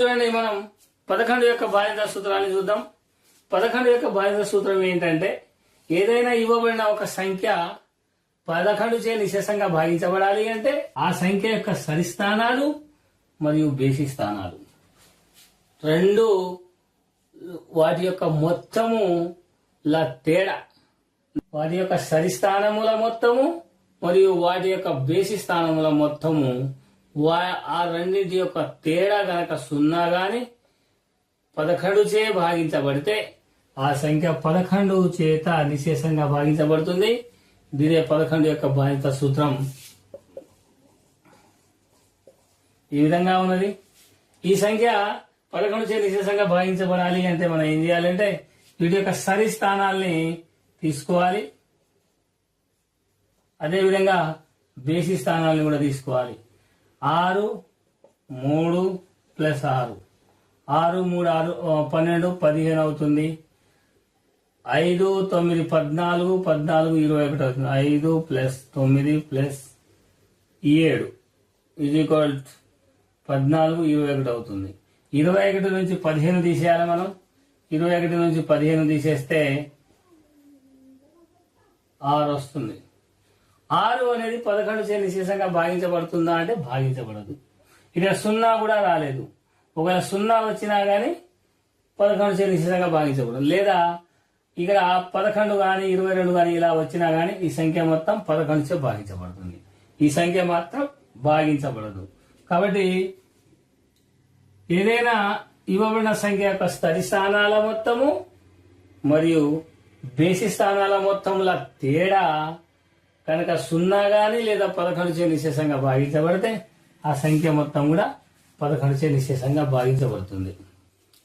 చూడండి మనం పదకొండు యొక్క బాధ్యత సూత్రాన్ని చూద్దాం. పదకొండు యొక్క బాధ్యత సూత్రం ఏంటంటే ఏదైనా ఇవ్వబడిన ఒక సంఖ్య పదకొండు చే నిశేషంగా భాగించబడాలి అంటే ఆ సంఖ్య యొక్క సరిస్థానాలు మరియు బేసి స్థానాలు. రెండు వాటి యొక్క మొత్తము ల తేడా. వాటి యొక్క సరిస్థానముల మొత్తము మరియు వాటి యొక్క బేసి స్థానముల మొత్తము ఆ రెండింటి యొక్క తేడా గనక సున్నా గాని పదకొండు చే భాగించబడితే ఆ సంఖ్య పదకొండు చేత నిశేషంగా భాగించబడుతుంది. దీనే పదకొండు యొక్క బాధ్యత సూత్రం. ఈ విధంగా ఉన్నది. ఈ సంఖ్య పదకొండు చే నిశేషంగా భాగించబడాలి అంటే మనం ఏం చేయాలంటే వీటి యొక్క సరి స్థానాల్ని తీసుకోవాలి. అదేవిధంగా బేసి స్థానాలను కూడా తీసుకోవాలి. ఆరు మూడు ప్లస్ ఆరు. ఆరు మూడు ఆరు పన్నెండు పదిహేను అవుతుంది. ఐదు తొమ్మిది పద్నాలుగు పద్నాలుగు ఇరవై ఒకటి అవుతుంది. ఐదు ప్లస్ తొమ్మిది ప్లస్ ఏడు. ఇది ఈక్వల్ పద్నాలుగు ఇరవై ఒకటి అవుతుంది. ఇరవై ఒకటి నుంచి పదిహేను తీసేయాలి మనం. ఇరవై ఒకటి నుంచి పదిహేను తీసేస్తే ఆరు వస్తుంది. ఆరు అనేది పదకొండు చే నిశేషంగా భాగించబడుతుందా అంటే భాగించబడదు. ఇక్కడ సున్నా కూడా రాలేదు. ఒకవేళ సున్నా వచ్చినా కానీ పదకొండు చే నిశేషంగా భాగించబడదు. లేదా ఇక్కడ పదకొండు కానీ ఇరవై రెండు కానీ ఇలా వచ్చినా కానీ ఈ సంఖ్య మొత్తం పదకొండు చే భాగించబడుతుంది. ఈ సంఖ్య మాత్రం భాగించబడదు. కాబట్టి ఏదైనా ఇవ్వబడిన సంఖ్య యొక్క స్థలి స్థానాల మొత్తము మరియు బేసి స్థానాల మొత్తంలో తేడా కనుక సున్నా గాని లేదా పదకొండు చే నిశేషంగా భాగించబడితే ఆ సంఖ్య మొత్తం కూడా పదకొండు చే నిశేషంగా భాగించబడుతుంది.